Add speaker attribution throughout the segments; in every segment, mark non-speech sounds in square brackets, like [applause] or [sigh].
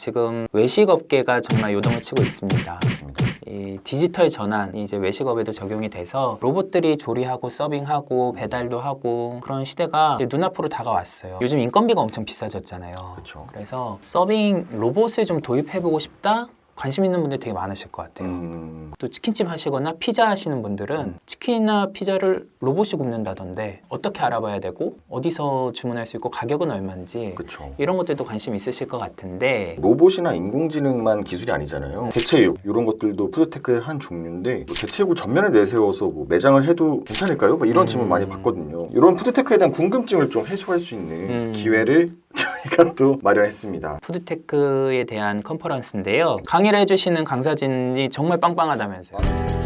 Speaker 1: 지금 외식 업계가 정말 요동을 치고 있습니다.
Speaker 2: 맞습니다.
Speaker 1: 이 디지털 전환이 이제 외식업에도 적용이 돼서 로봇들이 조리하고 서빙하고 배달도 하고 그런 시대가 눈앞으로 다가왔어요. 요즘 인건비가 엄청 비싸졌잖아요.
Speaker 2: 그렇죠.
Speaker 1: 그래서 서빙 로봇을 좀 도입해보고 싶다? 관심 있는 분들 되게 많으실 것 같아요.
Speaker 2: 음,
Speaker 1: 또 치킨집 하시거나 피자 하시는 분들은 치킨이나 피자를 로봇이 굽는다던데 어떻게 알아봐야 되고 어디서 주문할 수 있고 가격은 얼마인지
Speaker 2: 그렇죠.
Speaker 1: 이런 것들도 관심 있으실 것 같은데
Speaker 2: 로봇이나 인공지능만 기술이 아니잖아요. 대체육 이런 것들도 푸드테크의 한 종류인데 뭐 대체육을 전면에 내세워서 뭐 매장을 해도 괜찮을까요? 뭐 이런
Speaker 1: 음.
Speaker 2: 질문 많이 받거든요. 이런 푸드테크에 대한 궁금증을 좀 해소할 수 있는
Speaker 1: 음.
Speaker 2: 기회를 저희가 또 마련했습니다.
Speaker 1: 푸드테크에 대한 컨퍼런스인데요. 강의를 해주시는 강사진이 정말 빵빵하다면서요.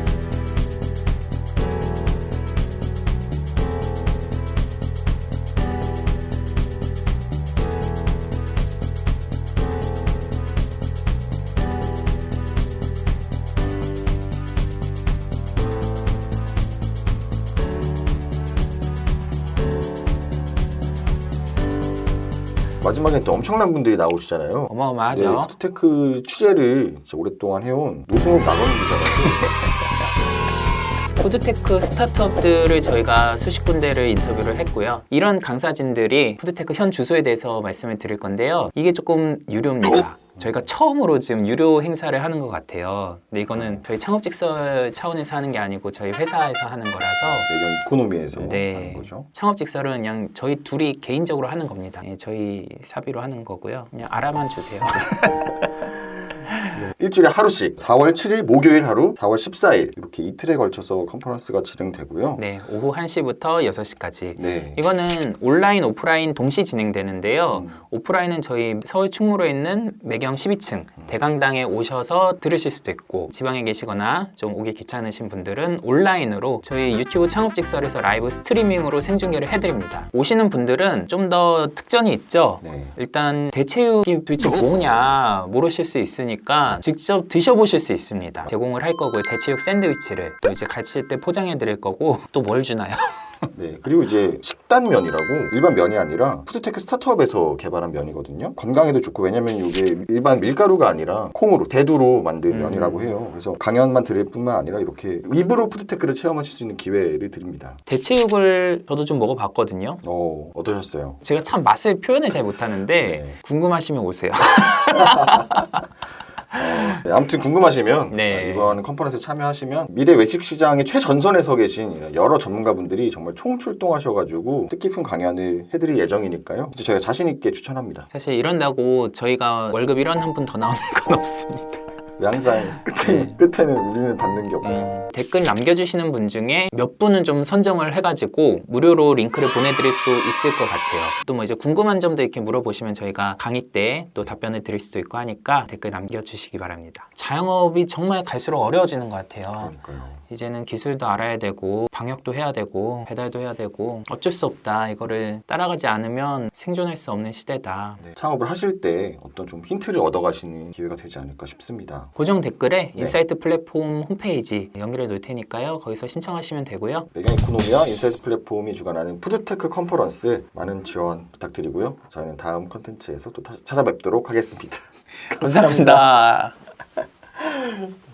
Speaker 2: 마지막에 또 엄청난 분들이 나오시잖아요. 네,
Speaker 1: 어마어마하죠.
Speaker 2: 푸드테크 취재를 진짜 오랫동안 해온 노승욱 기자가 [laughs]
Speaker 1: 푸드테크 스타트업들을 저희가 수십 군데를 인터뷰를 했고요. 이런 강사진들이 푸드테크 현 주소에 대해서 말씀을 드릴 건데요. 이게 조금 유료입니다. 저희가 처음으로 지금 유료 행사를 하는 것 같아요. 근데 이거는 저희 창업직설 차원에서 하는 게 아니고 저희 회사에서 하는 거라서
Speaker 2: 매경 이코노미에서
Speaker 1: 네.
Speaker 2: 하는 거죠.
Speaker 1: 창업직설은 그냥 저희 둘이 개인적으로 하는 겁니다. 예, 저희 사비로 하는 거고요. 그냥 알아만 주세요. [laughs]
Speaker 2: 일주일에 하루씩 4월 7일 목요일 하루, 4월 14일 이렇게 이틀에 걸쳐서 컨퍼런스가 진행되고요.
Speaker 1: 네, 오후 1시부터 6시까지.
Speaker 2: 네.
Speaker 1: 이거는 온라인, 오프라인 동시 진행되는데요.
Speaker 2: 음.
Speaker 1: 오프라인은 저희 서울 충무로에 있는 매경 12층 대강당에 오셔서 들으실 수도 있고 지방에 계시거나 좀 오기 귀찮으신 분들은 온라인으로 저희 유튜브 창업 직설에서 라이브 스트리밍으로 생중계를 해드립니다. 오시는 분들은 좀 더 특전이 있죠.
Speaker 2: 네.
Speaker 1: 일단 대체육이 도대체 뭐냐 모르실 수 있으니까 직접 드셔보실 수 있습니다. 제공을 할 거고요. 대체육 샌드위치를 또 이제 가실 때 포장해 드릴 거고 [laughs] 또 뭘 주나요? [laughs]
Speaker 2: 네. 그리고 이제 식단면이라고 일반 면이 아니라 푸드테크 스타트업에서 개발한 면이거든요. 건강에도 좋고 왜냐면 이게 일반 밀가루가 아니라 콩으로 대두로 만든
Speaker 1: 음.
Speaker 2: 면이라고 해요. 그래서 강연만 드릴 뿐만 아니라 이렇게 입으로 푸드테크를 체험하실 수 있는 기회를 드립니다.
Speaker 1: 대체육을 저도 좀 먹어봤거든요.
Speaker 2: 어, 어떠셨어요?
Speaker 1: 제가 참 맛을 표현을 잘 못하는데
Speaker 2: 네.
Speaker 1: 궁금하시면 오세요. [laughs]
Speaker 2: 네, 아무튼 궁금하시면
Speaker 1: 네.
Speaker 2: 아, 이번 컨퍼런스에 참여하시면 미래 외식 시장의 최전선에 서 계신 여러 전문가분들이 정말 총출동하셔가지고 뜻깊은 강연을 해드릴 예정이니까요. 저희가 자신 있게 추천합니다.
Speaker 1: 사실 이런다고 저희가 월급 1원 한 푼 더 나오는 건 [laughs] 없습니다.
Speaker 2: 왜 항상 끝에, 끝에는 우리는 받는 게 없고
Speaker 1: 음, 댓글 남겨주시는 분 중에 몇 분은 좀 선정을 해가지고 무료로 링크를 보내드릴 수도 있을 것 같아요. 또 뭐 이제 궁금한 점도 이렇게 물어보시면 저희가 강의 때 또 답변을 드릴 수도 있고 하니까 댓글 남겨주시기 바랍니다. 자영업이 정말 갈수록 어려워지는 것 같아요.
Speaker 2: 그러니까요.
Speaker 1: 이제는 기술도 알아야 되고 방역도 해야 되고 배달도 해야 되고 어쩔 수 없다. 이거를 따라가지 않으면 생존할 수 없는 시대다.
Speaker 2: 네, 창업을 하실 때 어떤 좀 힌트를 얻어가시는 기회가 되지 않을까 싶습니다.
Speaker 1: 고정 댓글에
Speaker 2: 네.
Speaker 1: 인사이트 플랫폼 홈페이지 연결해 놓을 테니까요. 거기서 신청하시면 되고요.
Speaker 2: 매경 이코노미와 인사이트 플랫폼이 주관하는 푸드테크 컨퍼런스 많은 지원 부탁드리고요. 저희는 다음 컨텐츠에서 또 타- 찾아뵙도록 하겠습니다. [laughs]
Speaker 1: 감사합니다. [laughs]